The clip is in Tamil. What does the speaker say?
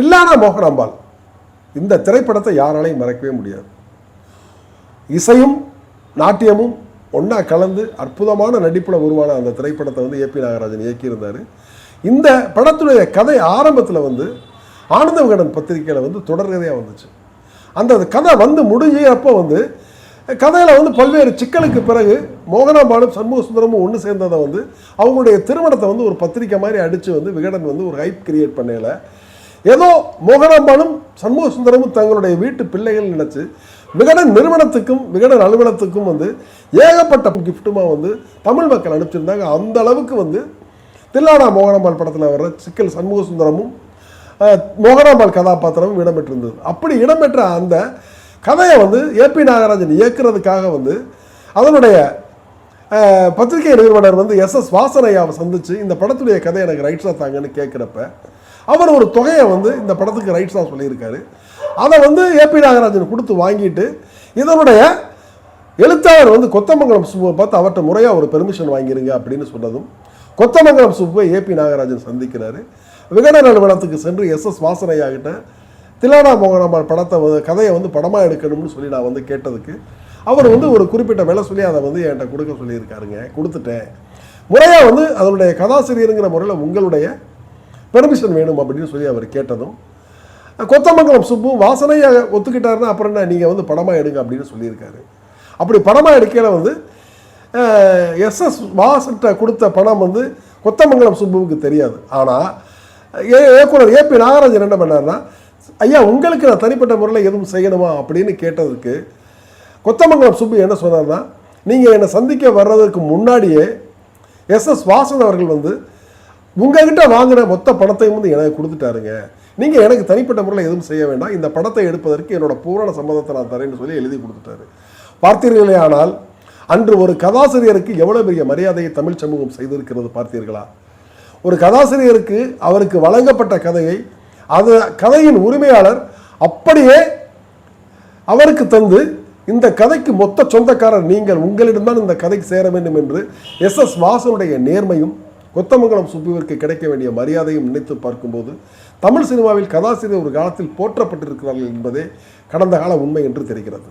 தில்லானா மோகனாம்பாள். இந்த திரைப்படத்தை யாராலையும் மறக்கவே முடியாது. இசையும் நாட்டியமும் ஒன்றா கலந்து அற்புதமான நடிப்பில் உருவான அந்த திரைப்படத்தை வந்து ஏபி நாகராஜன் இயக்கியிருந்தார். இந்த படத்துடைய கதை ஆரம்பத்தில் வந்து ஆனந்த விகடன் பத்திரிக்கையில் வந்து தொடர்கதையாக வந்துச்சு. அந்த கதை வந்து முடிஞ்சப்போ வந்து கதையில் வந்து பல்வேறு சிக்கலுக்கு பிறகு மோகனாம்பாலும் சண்முக சுந்தரமும் ஒன்று சேர்ந்ததை வந்து அவங்களுடைய திருமணத்தை வந்து ஒரு பத்திரிக்கை மாதிரி அடித்து வந்து விகடன் வந்து ஒரு ஹைப் கிரியேட் பண்ணையில் ஏதோ மோகனாம்பாலும் சண்முக சுந்தரமும் தங்களுடைய வீட்டு பிள்ளைகள் நினைச்சு விகடன் நிறுவனத்துக்கும் விகடன் அலுவலகத்துக்கும் வந்து ஏகப்பட்ட கிஃப்ட்டுமா வந்து தமிழ் மக்கள் அனுப்பிச்சிருந்தாங்க. அந்த அளவுக்கு வந்து தில்லானா மோகனாம்பாள் படத்தில் வர்ற சிக்கல் சண்முக சுந்தரமும் மோகனாம்பாள் கதாபாத்திரமும் இடம்பெற்றிருந்தது. அப்படி இடம்பெற்ற அந்த கதையை வந்து ஏபி நாகராஜன் இயக்குறதுக்காக வந்து அதனுடைய பத்திரிகை நிறுவனர் வந்து எஸ் எஸ் வாசனையாவை சந்தித்து இந்த படத்துடைய கதை எனக்கு ரைட்ஸாக தாங்கன்னு கேட்குறப்ப அவர் ஒரு தொகையை வந்து இந்த படத்துக்கு ரைட்ஸாக சொல்லியிருக்காரு. அதை வந்து ஏபி நாகராஜன் கொடுத்து வாங்கிட்டு இதனுடைய எழுத்தாளர் வந்து கொத்தமங்கலம் சுப்புவை பார்த்து அவர்கிட்ட முறையாக ஒரு பெர்மிஷன் வாங்கிருங்க அப்படின்னு சொன்னதும் கொத்தமங்கலம் சுப்புவை ஏபி நாகராஜன் சந்திக்கிறாரு. விகடன் நிறுவனத்துக்கு சென்று எஸ் எஸ் வாசனையாகிட்ட திலானா மோகனம்மாள் படத்தை வந்து- கதையை வந்து படமாக எடுக்கணும்னு சொல்லி நான் வந்து கேட்டதுக்கு அவர் வந்து ஒரு குறிப்பிட்ட வேலை சொல்லி அதை வந்து என்கிட்ட கொடுக்க சொல்லியிருக்காருங்க. கொடுத்துட்டேன். முறையாக வந்து அதனுடைய கதாசிரியருங்கிற முறையில் உங்களுடைய பெர்மிஷன் வேணும் அப்படின்னு சொல்லி அவர் கேட்டதும் கொத்தமங்கலம் சுப்பு வாசனையாக ஒத்துக்கிட்டாருன்னா அப்புறம் என்ன? நீங்கள் வந்து படமாக எடுங்க அப்படின்னு சொல்லியிருக்காரு. அப்படி படமாக எடுக்கையில் வந்து எஸ்எஸ் வாசன்ட்ட கொடுத்த பணம் வந்து கொத்தமங்கலம் சுப்புவுக்கு தெரியாது. ஆனால் ஏ இயக்குனர் ஏபி நாகராஜன் என்ன பண்ணாருன்னா ஐயா உங்களுக்கு நான் தனிப்பட்ட முறையில் எதுவும் செய்யணுமா? அப்படின்னு கேட்டதுக்கு கொத்தமங்கலம் சுப்பு என்ன சொன்னார்னா நீங்கள் என்னை சந்திக்க வர்றதுக்கு முன்னாடியே எஸ்எஸ் வாசன் அவர்கள் வந்து உங்ககிட்ட வாங்கின மொத்த பணத்தையும் வந்து எனக்கு கொடுத்துட்டாருங்க. நீங்கள் எனக்கு தனிப்பட்ட முறையில் எதுவும் செய்ய வேண்டாம். இந்த படத்தை எடுப்பதற்கு என்னோட பூரண சம்மதத்தை நான் தரேன்னு சொல்லி எழுதி கொடுத்துட்டாரு. பார்த்தீர்களே ஆனால் அன்று ஒரு கதாசிரியருக்கு எவ்வளோ பெரிய மரியாதையை தமிழ் சமூகம் செய்திருக்கிறது பார்த்தீர்களா? ஒரு கதாசிரியருக்கு அவருக்கு வழங்கப்பட்ட கதையை அது கதையின் உரிமையாளர் அப்படியே அவருக்கு தந்து இந்த கதைக்கு மொத்த சொந்தக்காரர் நீங்கள் உங்களிடம்தான் இந்த கதைக்கு சேர வேண்டும் என்று எஸ் எஸ் வாசனுடைய நேர்மையும் கொத்தமங்கலம் சுப்புவிற்கு கிடைக்க வேண்டிய மரியாதையும் நினைத்து பார்க்கும்போது தமிழ் சினிமாவில் கதாசிரியர் ஒரு காலத்தில் போற்றப்பட்டிருக்கிறார்கள் என்பதே கடந்த கால உண்மை என்று தெரிகிறது.